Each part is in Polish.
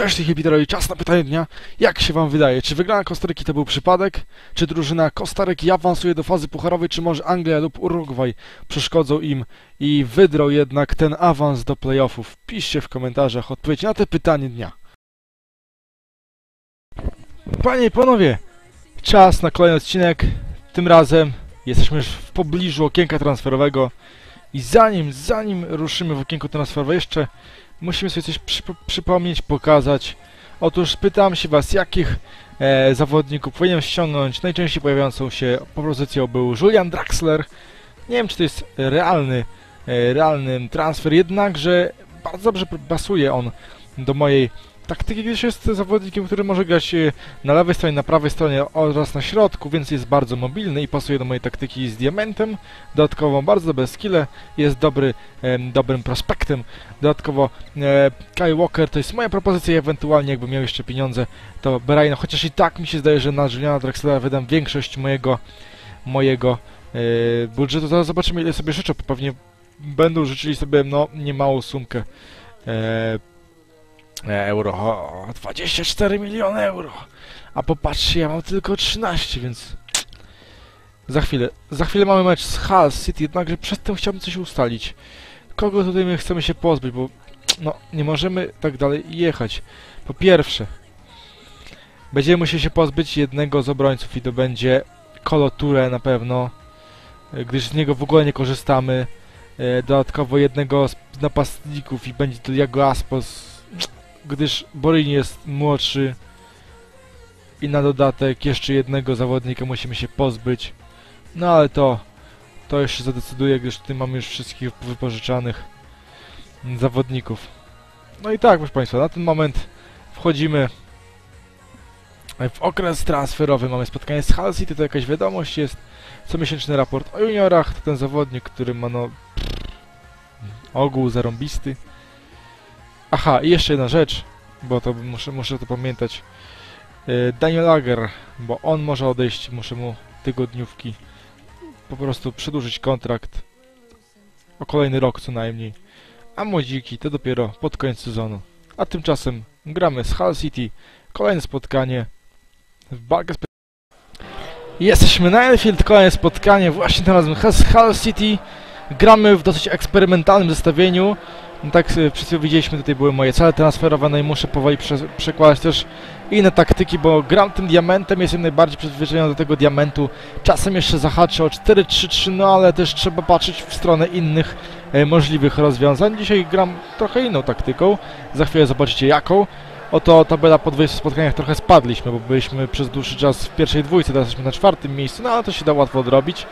Cześć Tichy Peterowi, czas na pytanie dnia. Jak się wam wydaje, czy wygrana Kostaryki to był przypadek? Czy drużyna Kostaryki awansuje do fazy pucharowej, czy może Anglia lub Urugwaj przeszkodzą im i wydrą jednak ten awans do playoffów? Piszcie w komentarzach odpowiedź na te pytanie dnia. Panie i panowie, czas na kolejny odcinek. Tym razem jesteśmy już w pobliżu okienka transferowego. I zanim, zanim ruszymy w okienko transferowe, jeszcze musimy sobie coś przypo- przypomnieć, pokazać. Otóż pytam się was, jakich e, zawodników powinienem ściągnąć. Najczęściej pojawiającą się propozycją był Julian Draxler. Nie wiem, czy to jest realny, e, realny transfer, jednakże bardzo dobrze pasuje on do mojej taktyki, gdyż jest zawodnikiem, który może grać e, na lewej stronie, na prawej stronie oraz na środku, więc jest bardzo mobilny i pasuje do mojej taktyki z diamentem. Dodatkowo bardzo dobre skille, jest dobry, em, dobrym prospektem. Dodatkowo e, Kai Walker to jest moja propozycja ewentualnie jakbym miał jeszcze pieniądze, to Berajno, chociaż i tak mi się zdaje, że na Juliana Draxlera wydam większość mojego mojego e, budżetu. Zaraz zobaczymy ile sobie życzą, pewnie będą życzyli sobie no niemałą sumkę e, e, euro. O, 24 miliony euro! A popatrzcie, ja mam tylko 13, więc za chwilę. Za chwilę mamy mecz z Hull City, jednakże przedtem chciałbym coś ustalić. Kogo tutaj my chcemy się pozbyć, bo no, nie możemy tak dalej jechać. Po pierwsze, będziemy musieli się pozbyć jednego z obrońców i to będzie Koloture na pewno, e, gdyż z niego w ogóle nie korzystamy. E, Dodatkowo jednego z napastników i będzie to Jago Aspos, gdyż Borini jest młodszy i na dodatek jeszcze jednego zawodnika musimy się pozbyć. No ale to, to jeszcze zadecyduje, gdyż tutaj mamy już wszystkich wypożyczanych zawodników. No i tak, proszę Państwa, na ten moment wchodzimy w okres transferowy. Mamy spotkanie z Hull City, to jakaś wiadomość jest. Comiesięczny raport o juniorach, to ten zawodnik, który ma no... ogół zarąbisty. Aha, i jeszcze jedna rzecz, bo to muszę, muszę to pamiętać. Yy, Daniel Lager, bo on może odejść, muszę mu tygodniówki po prostu przedłużyć kontrakt o kolejny rok co najmniej. A młodziki to dopiero pod koniec sezonu. A tymczasem gramy z Hull City. Kolejne spotkanie w walkę z... Jesteśmy na Enfield, kolejne spotkanie właśnie tym razem z Hull City. Gramy w dosyć eksperymentalnym zestawieniu. No tak e, przed chwilą widzieliśmy, tutaj były moje cele transferowe, no i muszę powoli prze przekładać też inne taktyki, bo gram tym diamentem, jestem najbardziej przyzwyczajony do tego diamentu. Czasem jeszcze zahaczę o 4-3-3, no ale też trzeba patrzeć w stronę innych e, możliwych rozwiązań. Dzisiaj gram trochę inną taktyką, za chwilę zobaczycie jaką. Oto tabela po 20 spotkaniach trochę spadliśmy, bo byliśmy przez dłuższy czas w pierwszej dwójce, teraz jesteśmy na czwartym miejscu, no ale to się da łatwo odrobić.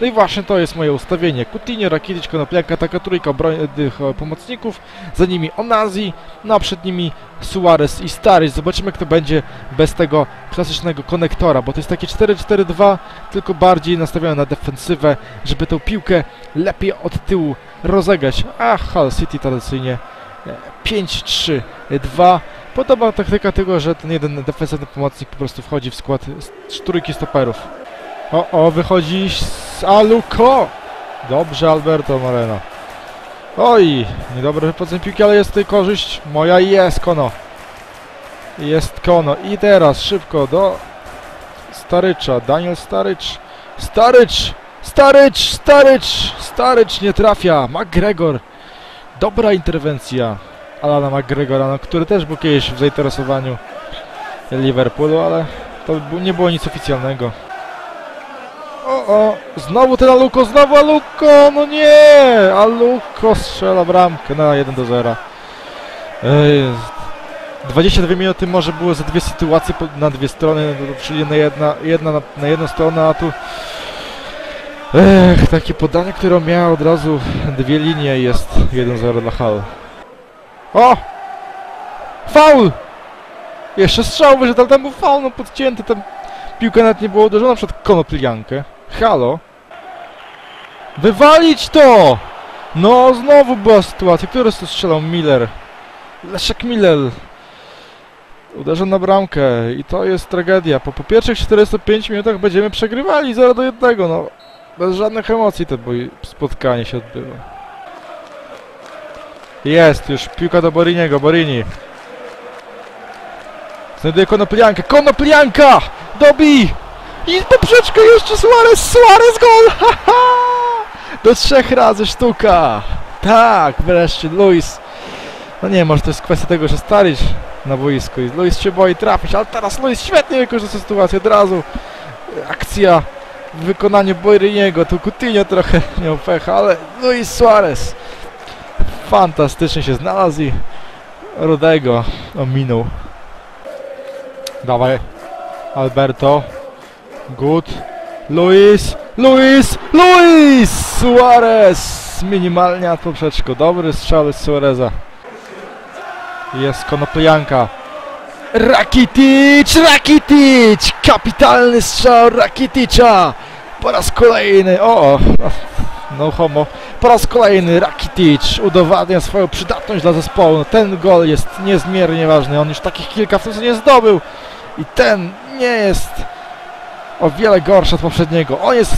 No i właśnie to jest moje ustawienie. Coutinho, Rakitic, Konopliaka, taka trójka obrońnych e, pomocników, za nimi Onazi, no a przed nimi Suarez i Starys. Zobaczymy kto będzie bez tego klasycznego konektora, bo to jest takie 4-4-2, tylko bardziej nastawione na defensywę, żeby tą piłkę lepiej od tyłu rozegrać. A Hull City tradycyjnie e, 5-3-2. Podoba taktyka tego, że ten jeden defensywny pomocnik po prostu wchodzi w skład trójki stoperów. O, o, wychodzi z Aluko! Dobrze, Alberto Moreno. Oj, niedobre wypodzenie piłki, ale jest tutaj korzyść. Moja jest Kono. Jest Kono. I teraz szybko do Starycza. Daniel Starycz. Starycz! Starycz! Starycz! Starycz nie trafia. McGregor. Dobra interwencja. Alana McGregora, no, który też był kiedyś w zainteresowaniu Liverpoolu, ale to nie było nic oficjalnego. O, o, znowu ten Aluko, znowu Aluko, no nie! Aluko strzela bramkę na 1 do 0. Ej, 22 minuty może były za dwie sytuacje na dwie strony, no, czyli na jedna, jedna na, na jedną stronę, a tu Ech, takie podanie, które miało od razu dwie linie jest 1-0 dla Hull. O! Faul! Jeszcze strzał wyszedł, ale tam był faul, no podcięty, tam piłka nawet nie była uderzona przed konopliankę. Halo? Wywalić to! No, znowu była sytuacja. Który to strzelał? Miller. Leszek Miller. Uderza na bramkę i to jest tragedia. Po, po pierwszych 45 minutach będziemy przegrywali 0 do 1. No, bez żadnych emocji to spotkanie się odbywa. Jest już piłka do Boriniego. Borini. Znajduje Konopliankę. Konoplianka! Dobi! I poprzeczkę jeszcze Suarez! Suarez gol! Ha, ha! Do trzech razy sztuka! Tak, wreszcie Luis. No nie, może to jest kwestia tego, że Staric na boisku i Luis się boi trafić, ale teraz Luis świetnie wykorzysta sytuację od razu. Akcja w wykonaniu Boyriniego, tu Coutinho trochę miał pecha, ale Luis Suarez fantastycznie się znalazł i Rudego ominął. Dawaj, Alberto. Good. Luis, Luis, Luis Suarez! Minimalnie nad poprzeczką. Dobry strzał z Suareza. Jest Konoplyanka. Rakitic! Rakitic! Kapitalny strzał Rakiticza! Po raz kolejny, o, no homo, po raz kolejny Rakitic udowadnia swoją przydatność dla zespołu. Ten gol jest niezmiernie ważny, on już takich kilka w tym sezonie zdobył i ten nie jest o wiele gorszy od poprzedniego. On jest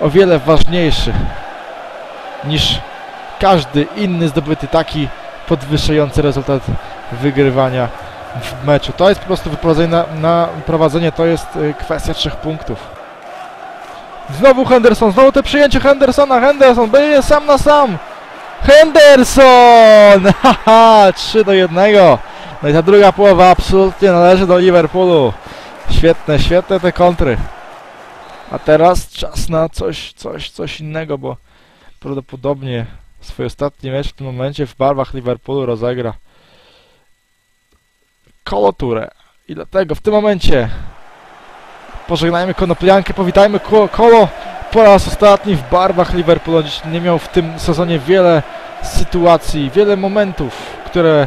o wiele ważniejszy niż każdy inny zdobyty taki podwyższający rezultat wygrywania w meczu. To jest po prostu wyprowadzenie na, na prowadzenie, to jest y, kwestia trzech punktów. Znowu Henderson, znowu te przyjęcie Hendersona, Henderson będzie sam na sam. Henderson! Haha, 3 do 1. No i ta druga połowa absolutnie należy do Liverpoolu. Świetne, świetne te kontry. A teraz czas na coś, coś, coś innego, bo prawdopodobnie swój ostatni mecz w tym momencie w barwach Liverpoolu rozegra Kolo Touré. I dlatego w tym momencie pożegnajmy Konopliankę, powitajmy Ko- Kolo po raz ostatni w barwach Liverpoolu. Dziś nie miał w tym sezonie wiele sytuacji, wiele momentów, które,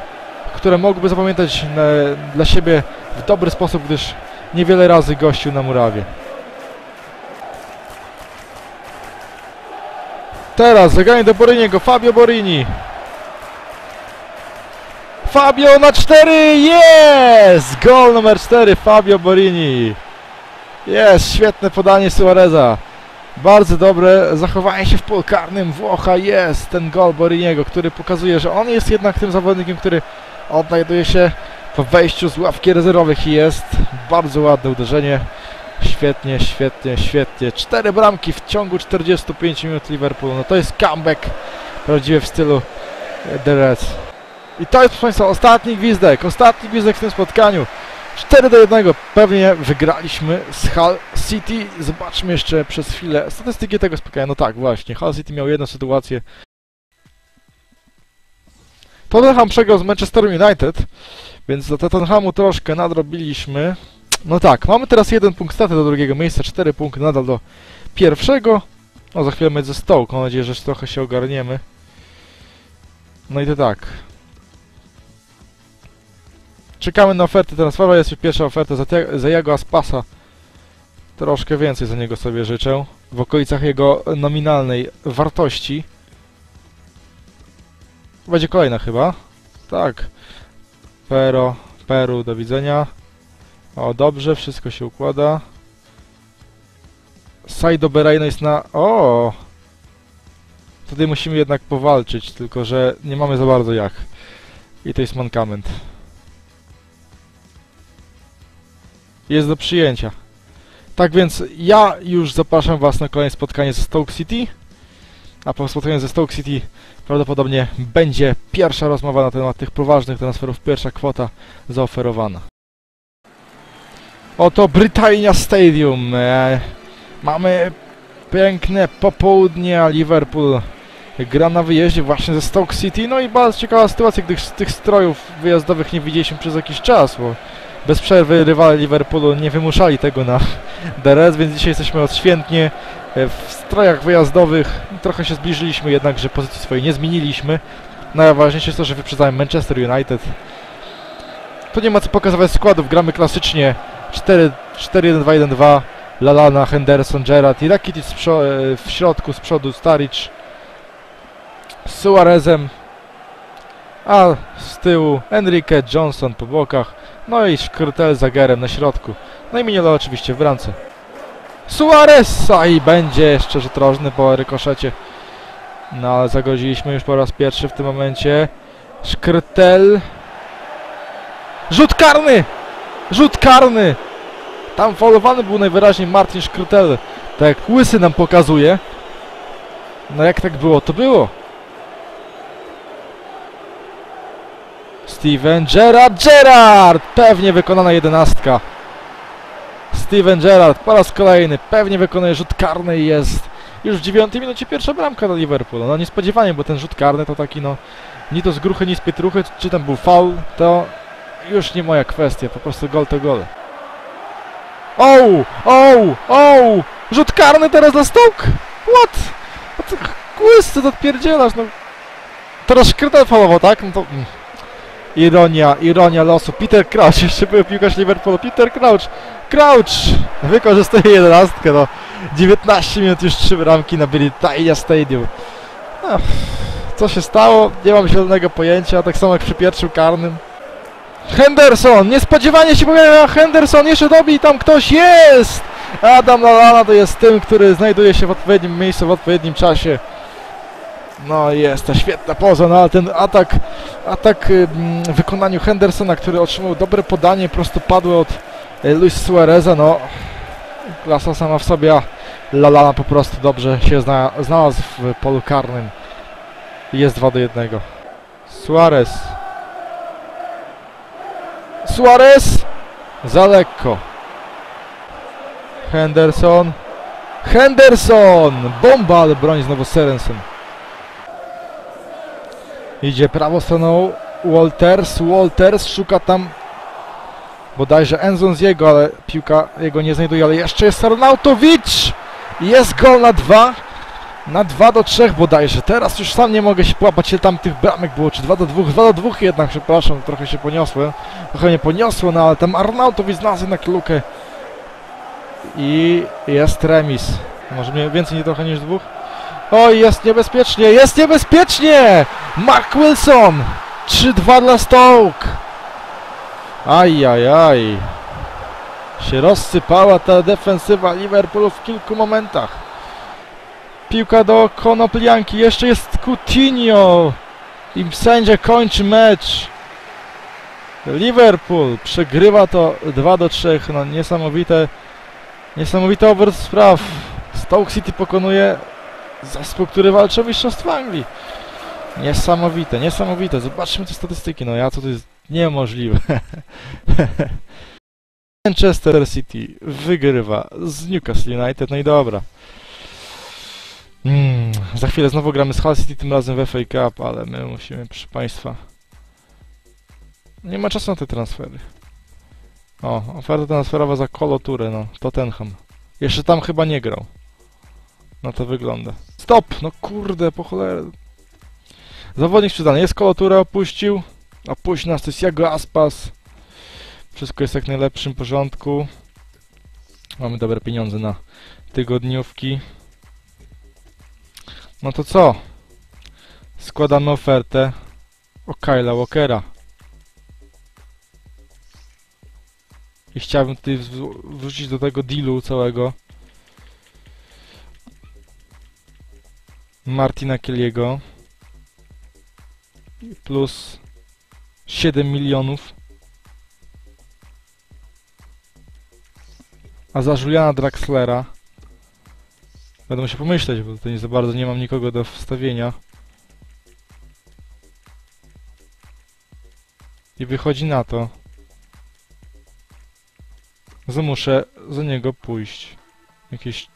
które mógłby zapamiętać e, dla siebie w dobry sposób, gdyż niewiele razy gościł na murawie. Teraz zagranie do Boriniego, Fabio Borini. Fabio na 4, jest! Gol numer 4, Fabio Borini. Jest, świetne podanie Suareza. Bardzo dobre zachowanie się w polu karnym Włocha. Jest ten gol Boriniego, który pokazuje, że on jest jednak tym zawodnikiem, który odnajduje się po wejściu z ławki rezerwowych i jest bardzo ładne uderzenie. Świetnie, świetnie, świetnie. Cztery bramki w ciągu 45 minut Liverpoolu. No to jest comeback prawdziwy w stylu The Reds. I to jest, proszę Państwa, ostatni gwizdek. Ostatni gwizdek w tym spotkaniu. 4 do 1. Pewnie wygraliśmy z Hull City. Zobaczmy jeszcze przez chwilę statystyki tego spotkania. No tak, właśnie. Hull City miał jedną sytuację. Tottenham przegrał z Manchester United, więc do Tottenhamu troszkę nadrobiliśmy. No tak, mamy teraz jeden punkt straty do drugiego miejsca, cztery punkty nadal do pierwszego. No za chwilę mecz ze Stoke, mam nadzieję, że trochę się ogarniemy. No i to tak. Czekamy na ofertę transferowa, jest już pierwsza oferta za, za jego Aspasa. Troszkę więcej za niego sobie życzę. W okolicach jego nominalnej wartości. Będzie kolejna chyba. Tak. Pero, Peru, do widzenia. O, dobrze, wszystko się układa. Saido Berajno jest na... O! Tutaj musimy jednak powalczyć, tylko że nie mamy za bardzo jak. I to jest mankament. Jest do przyjęcia. Tak więc ja już zapraszam Was na kolejne spotkanie ze Stoke City. A po spotkaniu ze Stoke City prawdopodobnie będzie pierwsza rozmowa na temat tych poważnych transferów, pierwsza kwota zaoferowana. Oto Britannia Stadium. E, mamy piękne popołudnie, a Liverpool gra na wyjeździe właśnie ze Stoke City. No i bardzo ciekawa sytuacja, gdyż tych strojów wyjazdowych nie widzieliśmy przez jakiś czas, bo bez przerwy rywale Liverpoolu nie wymuszali tego na DRS, więc dzisiaj jesteśmy odświętnie e, w strojach wyjazdowych. Trochę się zbliżyliśmy jednak, że pozycji swojej nie zmieniliśmy. Najważniejsze jest to, że wyprzedzałem Manchester United. Tu nie ma co pokazywać składów, gramy klasycznie 4-1-2-1-2 Lalana, Henderson, Gerrard i Rakitic w środku, z przodu Staric z Suarezem a z tyłu Enrique Johnson po bokach no i Szkrytel z Agerem na środku no i Mignola oczywiście w bramce Suarez i będzie jeszcze rzut rożny po rykoszecie no ale zagodziliśmy już po raz pierwszy w tym momencie Szkrytel rzut karny Rzut karny! Tam faulowany był najwyraźniej Martin Szkrutel. Tak Łysy nam pokazuje. No jak tak było, to było. Steven Gerrard, Gerrard! Pewnie wykonana jedenastka. Steven Gerrard po raz kolejny pewnie wykonuje rzut karny i jest już w dziewiątej minucie pierwsza bramka dla Liverpoolu. No niespodziewanie, bo ten rzut karny to taki no ni to z gruchy, ni z pietruchy, czy tam był faul, to już nie moja kwestia, po prostu gol to gol. Oł! Oł! Oł! Rzut karny teraz dla Stoke! What? What? Łys, co to odpierdzielasz, no. Teraz szkrytel falowo, tak? No to... Ironia, ironia losu. Peter Crouch, jeszcze był piłkarz Liverpoolu. Peter Crouch! Crouch! Wykorzystuje jedenastkę, no. 19 minut już trzy bramki na Britania Stadium. Ach, co się stało? Nie mam zielonego pojęcia, tak samo jak przy pierwszym karnym. Henderson! Niespodziewanie się pojawia Henderson! Jeszcze dobi tam ktoś jest! Adam Lallana to jest tym, który znajduje się w odpowiednim miejscu, w odpowiednim czasie. No jest ta świetna poza, no ale ten atak, atak ym, w wykonaniu Hendersona, który otrzymał dobre podanie prostopadłe od y, Luis Suareza, no klasa sama w sobie, a Lallana po prostu dobrze się zna, znalazł w polu karnym. Jest 2 do 1. Suarez. Suarez! Za lekko. Henderson. Henderson! Bomba, ale broni znowu Serensen. Idzie prawą stroną Walters. Walters szuka tam bodajże Enzon z jego, ale piłka jego nie znajduje, ale jeszcze jest Arnautowicz! Jest gol na dwa. Na 2 do 3 bodajże. Teraz już sam nie mogę się połapać, ile tam tych bramek było. Czy 2 do 2? 2 do 2 jednak, przepraszam, trochę się poniosłem. Trochę mnie poniosło, no ale tam Arnautowicz znalazł jednak lukę. I jest remis. Może mnie więcej nie trochę niż dwóch? Oj, jest niebezpiecznie, jest niebezpiecznie! Mark Wilson! 3-2 dla Stoke! Ajajaj. Się rozsypała ta defensywa Liverpoolu w kilku momentach. Piłka do Konoplianki, jeszcze jest Coutinho! I sędzia kończy mecz. Liverpool przegrywa to 2 do 3. No niesamowite, niesamowity obrót spraw. Stoke City pokonuje zespół, który walczy o mistrzostwo Anglii. Niesamowite, niesamowite. Zobaczmy te statystyki. No ja co to jest niemożliwe. Manchester City wygrywa z Newcastle United. No i dobra. Mm, za chwilę znowu gramy z Hull City, tym razem w FA Cup, ale my musimy, proszę Państwa... Nie ma czasu na te transfery. O, oferta transferowa za Koloturę, no, Tottenham. Jeszcze tam chyba nie grał. No to wygląda. Stop! No kurde, po cholerę. Zawodnik sprzedany. Jest Kolotura, opuścił. Opuścił nas, to jest Jago Aspas. Wszystko jest jak najlepszym porządku. Mamy dobre pieniądze na tygodniówki. No to co? Składamy ofertę o Kyla Walkera. I chciałbym tutaj wrzu- wrzucić do tego dealu całego Martina Kelly'ego plus 7 milionów. A za Juliana Draxlera będę musiał pomyśleć, bo tutaj nie za bardzo nie mam nikogo do wstawienia. I wychodzi na to że muszę za niego pójść jakieś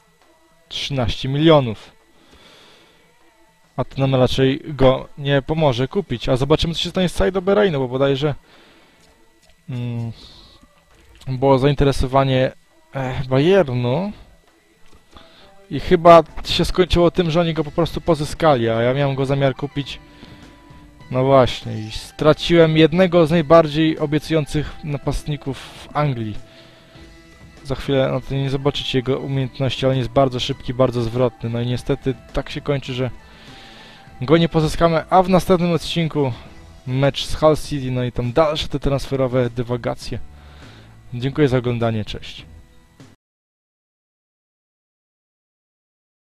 13 milionów a to nam raczej go nie pomoże kupić. A zobaczymy, co się stanie z Saido Berreino, bo bodajże mm, było zainteresowanie e, Bayernu i chyba się skończyło tym, że oni go po prostu pozyskali, a ja miałem go zamiar kupić no właśnie i straciłem jednego z najbardziej obiecujących napastników w Anglii. Za chwilę, no to nie zobaczycie jego umiejętności, ale jest bardzo szybki, bardzo zwrotny. No i niestety tak się kończy, że go nie pozyskamy, a w następnym odcinku mecz z Hull City, no i tam dalsze te transferowe dywagacje. Dziękuję za oglądanie, cześć.